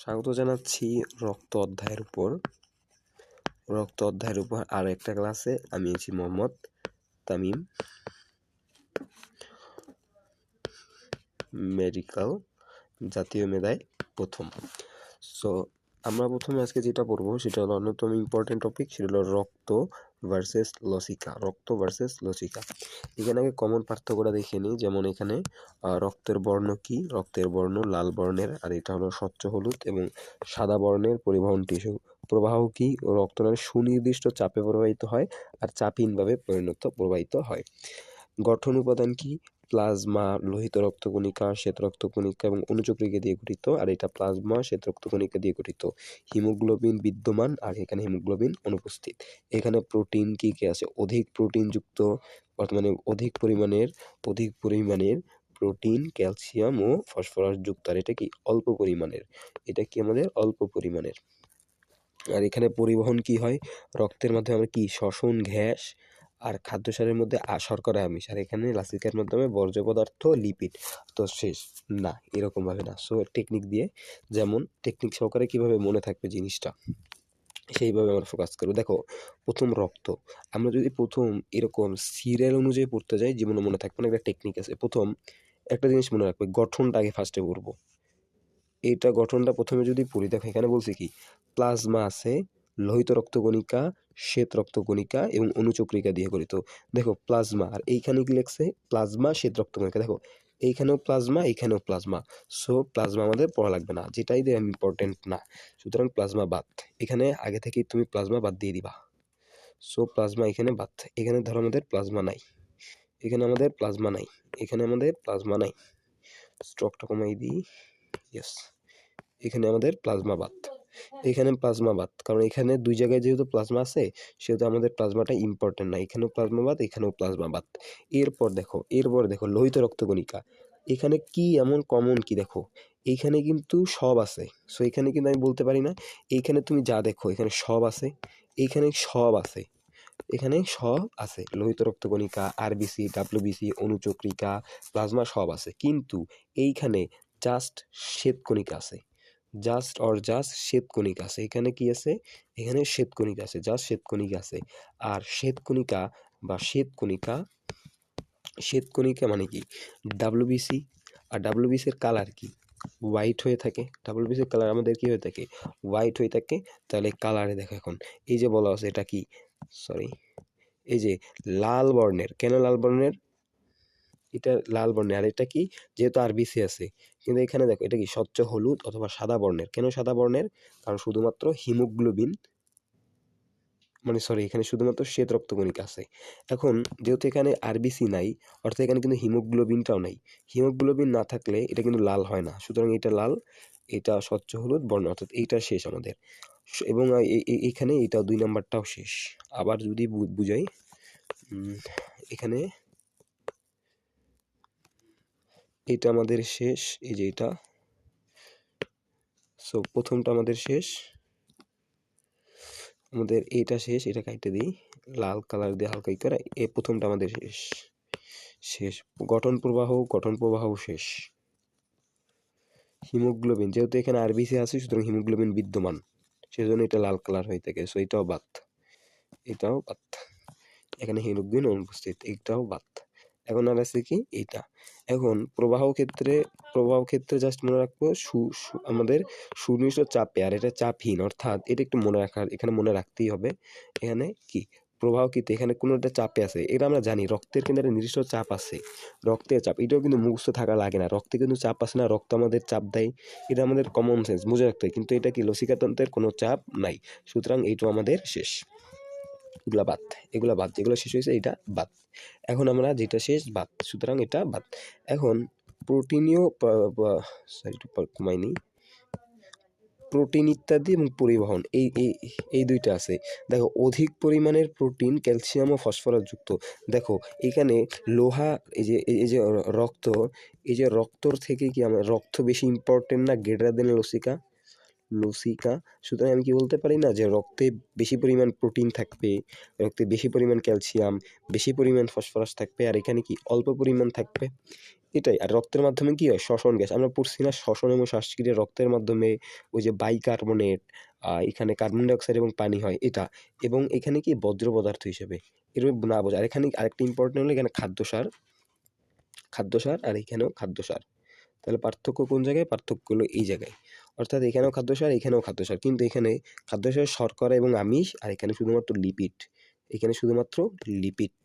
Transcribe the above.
স্বাগত জানাচ্ছি রক্ত অধ্যায়ের উপর। রক্ত অধ্যায়ের উপর আর একটা ক্লাসে। আমি আছি মোহাম্মদ তামিম। মেডিকেল জাতীয় মেধায় প্রথম। সো আমরা প্রথমে আজকে যেটা পড়ব, সেটা হলো অন্যতম ইম্পর্টেন্ট টপিক সেটা হলো রক্ত ভার্সেস লসিকা রক্ত ভার্সেস লসিকা এখানে আগে কমন পার্থক্যটা দেখে নিই, যেমন এখানে রক্তের বর্ণ কি? রক্তের বর্ণ লাল বর্ণের, আর এটা হলো স্বচ্ছ হলুদ এবং সাদা বর্ণের পরিবহন টিস্যু। প্রবাহ কি? রক্তনালী সুনির্দিষ্ট চাপে প্রবাহিত হয় আর চাপহীনভাবে পরিণত, প্রবাহিত হয়। গঠন উপাদান কি? প্লাজমা লোহিত রক্তকণিকা শ্বেত রক্তকণিকা এবং অনুচক্রিকা দিয়ে গঠিত, আর এটা প্লাজমা শ্বেত রক্তকণিকা দিয়ে গঠিত। হিমোগ্লোবিন বিদ্যমান, আর এখানে হিমোগ্লোবিন অনুপস্থিত। এখানে প্রোটিন কি কি আছে? অধিক প্রোটিনযুক্ত বর্তমানে অধিক পরিমাণের অধিক পরিমাণের প্রোটিন, ক্যালসিয়াম ও ফসফরাস যুক্ত। আর এটা কি? অল্প পরিমাণের। এটা কি আমাদের? অল্প পরিমাণের। আর এখানে পরিবহন কি হয়? রক্তের মাধ্যমে আমরা কি? শ্বসন, গ্যাস আর খাদ্য সারের মধ্যে শর্করা, আমিষ। আর এখানে লাসিকার মাধ্যমে বর্জ্য পদার্থ লিপিড তো শেষ, না এরকমভাবে না। সো টেকনিক দিয়ে, যেমন টেকনিক সহকারে কীভাবে মনে থাকবে জিনিসটা, সেইভাবে আমরা ফোকাস করব। দেখো, প্রথম রক্ত। আমরা যদি প্রথম এরকম সিরিয়াল অনুযায়ী পড়তে যাই, জীবনে মনে থাকবে না, একটা টেকনিক আছে। প্রথম, একটা জিনিস মনে রাখবে, গঠনটা আগে ফার্স্টে পড়ব। এটা গঠনটা প্রথমে যদি পড়ি, দেখো এখানে বলছি কি প্লাজমা আছে, লোহিত রক্তকণিকা শ্বেত রক্তকণিকা এবং অনুচক্রিকা দিয়ে গঠিত। দেখো, প্লাজমা, আর এইখানে কি লিখছে? প্লাজমা, শ্বেত রক্তকণিকা দেখো, এইখানেও প্লাজমা এইখানেও প্লাজমা। সো, প্লাজমা আমাদের পড়া লাগবে না, যেটাই দিয়ে ইম্পর্টেন্ট না। সুতরাং প্লাজমা বাদ। এখানে আগে থেকেই তুমি প্লাজমা বাদ দিয়ে দিবা। সো, প্লাজমা এখানে বাদ। এখানে ধরো আমাদের প্লাজমা নাই। এখানে আমাদের প্লাজমা নাই। এখানে আমাদের প্লাজমা নাই। স্ট্রকটা কমাই দিই। ইয়েস এখানে আমাদের প্লাজমা বাদ। এখানে প্লাজমা বাদ। কারণ এখানে দুই জায়গায় যেহেতু প্লাজমা আছে, সেহেতু আমাদের প্লাজমাটা ইম্পর্টেন্ট না। এখানেও প্লাজমা বাদ, এখানেও প্লাজমা বাদ। এরপর দেখো এরপর দেখো, লোহিত রক্তকণিকা এখানে কি এমন কমন কি দেখো? এইখানে কিন্তু সব আছে। সো এখানে কিন্তু আমি বলতে পারি না এইখানে তুমি যা দেখো, এখানে সব আছে এইখানে সব আছে, এখানে সব আছে। লোহিত রক্তকণিকা আরবিসি ডাব্লিউবিসি অনুচক্রিকা, প্লাজমা সব আছে। কিন্তু এইখানে জাস্ট শ্বেতকণিকা আছে। জাস্ট অর জাস্ট শ্বেতকণিকা আছে। এখানে কি আছে? এখানে শ্বেতকণিকা আছে জাস্ট শ্বেতকণিকা আছে। আর শ্বেতকণিকা বা শ্বেতকণিকা শ্বেতকণিকা মানে কি? ডাব্লিউবিসি আর ডাব্লিউবিসির কালার কি? হোয়াইট হয়ে থাকে। ডাব্লিউবিসির কালার আমাদের কি হয়ে থাকে? হোয়াইট হয়ে থাকে। তাহলে কালারে দেখো এখন। এই যে বলা আছে এটা কি? সরি এই যে লাল বর্ণের। কেন লাল বর্ণের? এটা লাল বর্ণের। আর এটা কি? যেহেতু আরবিসি আছে। কিন্তু এখানে দেখো, এটা কি স্বচ্ছ হলুদ অথবা সাদা বর্ণের? কেন সাদা বর্ণের? কারণ শুধুমাত্র হিমোগ্লোবিন মানে সরি এখানে শুধুমাত্র শ্বেত রক্তকণিকা আছে। এখন যেহেতু এখানে আরবিসি নাই, অর্থাৎ এখানে কিন্তু হিমোগ্লোবিনটাও নাই। হিমোগ্লোবিন না থাকলে এটা কিন্তু লাল হয় না। সুতরাং এটা লাল, এটা স্বচ্ছ হলুদ বর্ণ, অর্থাৎ এইটা শেষ আমাদের। এবং এখানে এটা দুই নাম্বারটাও শেষ। আবার যদি বুঝাই এখানে এটা আমাদের শেষ, এই যে এটা। সো প্রথমটা আমাদের শেষ। আমাদের এটা শেষ, এটা কাইটে দিই। লাল কালার দিয়ে হালকা করে, এ প্রথমটা আমাদের শেষ। শেষ। গঠন প্রবাহ গঠন প্রবাহ শেষ। হিমোগ্লোবিন, যেহেতু এখানে আরবিসি আছে, সুতরাং হিমোগ্লোবিন বিদ্যমান। সেজন্য এটা লাল কালার হয়ে থাকে। সো এটাও বাদ। এটাও বাদ। এখানে হিমোগ্লোবিন অনুপস্থিত। এটাও বাদ। এখন আর আছে কি এইটা। এখন প্রবাহ ক্ষেত্রে প্রবাহ ক্ষেত্রে জাস্ট মনে রাখব সু আমাদের সুনির্দিষ্ট চাপে, আর এটা চাপহীন, অর্থাৎ এটা একটু মনে রাখার, এখানে মনে রাখতেই হবে। এখানে কি? প্রবাহ কিন্তু এখানে কোনো একটা চাপে আছে, এটা আমরা জানি, রক্তের কিন্তু একটা নির্দিষ্ট চাপ আছে। রক্তের চাপ, এটাও কিন্তু মুখস্থ থাকা লাগে না, রক্তে কিন্তু চাপ আছে না, রক্ত আমাদের চাপ দেয়, এটা আমাদের কমন সেন্স বুঝে রাখতে হয়, কিন্তু এটা কি লসিকাতন্ত্রের কোনো চাপ নাই, সুতরাং এইটাও আমাদের শেষ। এগুলা বাদ, এগুলো বাদ, যেগুলো শেষ হয়েছে এটা বাদ। এখন আমরা যেটা শেষ, বাদ। সুতরাং এটা বাদ। এখন প্রোটিনীয় সরি কমাইনি প্রোটিন ইত্যাদি এবং পরিবহন, এই এই এই দুইটা আছে। দেখো, অধিক পরিমাণের প্রোটিন, ক্যালসিয়াম ও ফসফরাস যুক্ত। দেখো, এখানে লোহা, এই যে, এই এই যে রক্ত, এই যে রক্তর থেকে কি আমার, রক্ত বেশি ইম্পর্টেন্ট না গ্রেটার দেন লসিকা? লসিকা। সুতরাং আমি কি বলতে পারি না যে রক্তে বেশি পরিমাণ প্রোটিন থাকবে, রক্তে বেশি পরিমাণ ক্যালসিয়াম, বেশি পরিমাণ ফসফরাস থাকবে, আর এখানে কি অল্প পরিমাণ থাকবে? এটাই। আর রক্তের মাধ্যমে কি হয়? শ্বসন গ্যাস। আমরা পড়ছি না শ্বসন এবং শ্বাসক্রিয়া রক্তের মাধ্যমে ওই যে বাইকার্বনেট এখানে কার্বন ডাইঅক্সাইড এবং পানি হয়, এটা। এবং এখানে কি বজ্র পদার্থ হিসেবে। এরকম না বোঝা। আর এখানে আরেকটা ইম্পর্টেন্ট হলো এখানে খাদ্য সার। খাদ্য সার আর এখানেও খাদ্য সার। তাহলে পার্থক্য কোন জায়গায়? পার্থক্য হলো এই জায়গায়। অর্থাৎ এখানেও খাদ্যসার, এখানেও খাদ্য সার কিন্তু এখানে খাদ্যসার, শর্করা এবং আমিষ, আর এখানে শুধুমাত্র লিপিড এখানে শুধুমাত্র লিপিড